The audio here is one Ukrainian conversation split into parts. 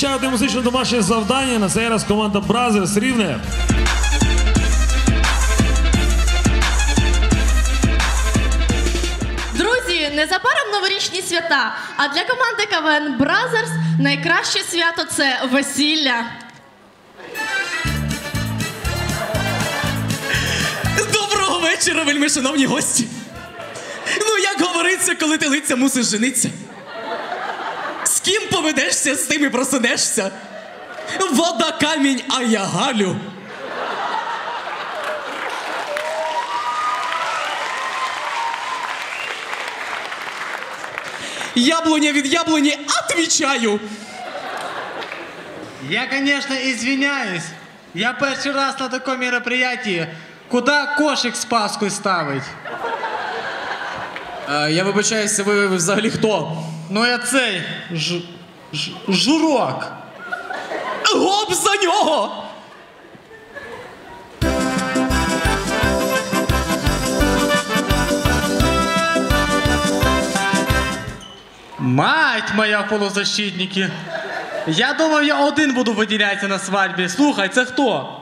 Ще одне музичне домашнє завдання. На цей раз команда Бразерс Рівне. Друзі, незабаром новорічні свята. А для команди КВН Бразерс найкраще свято це весілля. Доброго вечора, вельми шановні гості. Ну, як говориться, коли ти лиця мусиш жениться. Ким поведешся, з тим і просунешся. Вода камінь, а я Галю. Яблуня від яблуні отвічаю. Я, конечно, извиняюсь. Я перший раз на таком мероприятии. Куда кошек з Паскою ставить? Е, я вибачаюся, ви, ви взагалі хто? Ну я цей ж, ж, журок. Гоп за нього! Мать моя полузащитники. Я думав, я один буду виділятися на свадьбі. Слухай, це хто?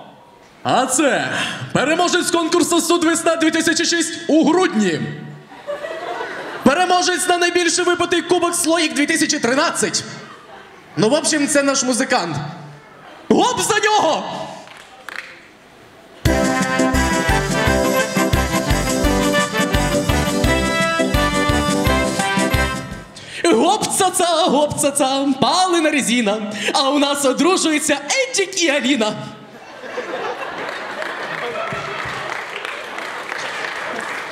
А це переможець конкурсу Суд Весна 2006 у грудні. Переможець на найбільший випитий кубок Слоїк 2013. Ну, в общем, це наш музикант. Гоп за нього! Гоп-ца-ца, гоп-ца-ца, палина резина, а у нас одружуються Едік і Аліна.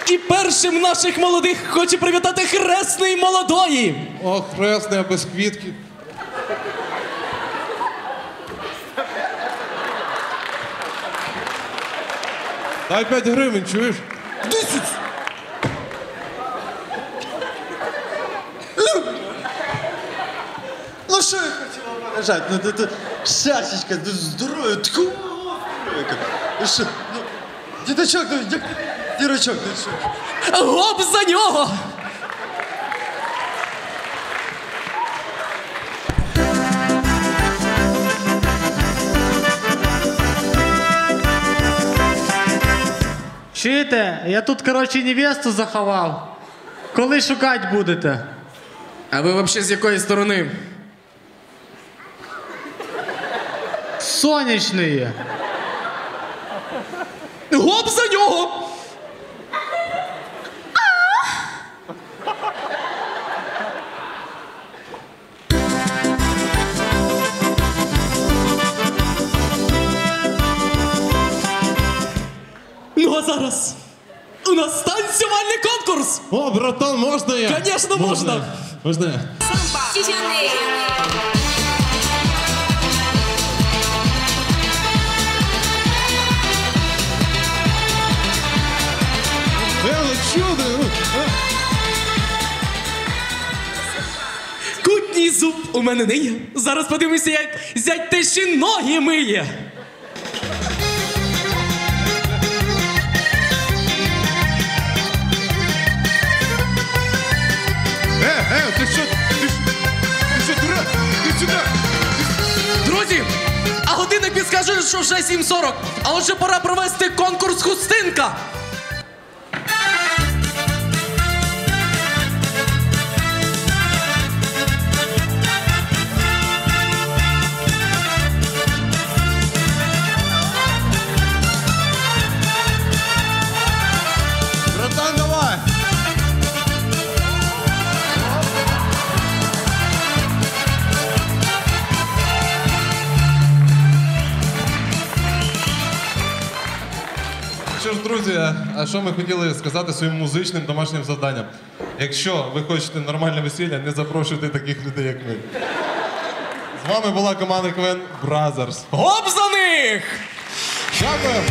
І першим наших молодих хочу привітати хресної молодої. Ох, хресне, без квітки. Дай 5 гривень, чуєш? Ну що я хотіла побажати? Ну, ти, ти, щастячка, ну, здоров'я, таку. Ну що, ну, діточок, ну, як, дірочок, ну? Гоп за нього! Чуєте? Я тут, коротше, невесту заховав. Коли шукати будете? А ви взагалі з якої сторони? Сонячної. Гоп за нього! Зараз у нас танцювальний конкурс! О, братан, можна я? Конечно, можна. Можна я? Лечу, ну? Кутній зуб у мене не є. Зараз подивимося, як зять тещі ноги миє. Підскаже, що вже 7.40. А отже пора провести конкурс хустинка. Що ж, друзі, а що ми хотіли сказати своїм музичним домашнім завданням? Якщо ви хочете нормальне весілля, не запрошуйте таких людей, як ми. З вами була команда КВН Бразерс. Гоп за них! Дякую!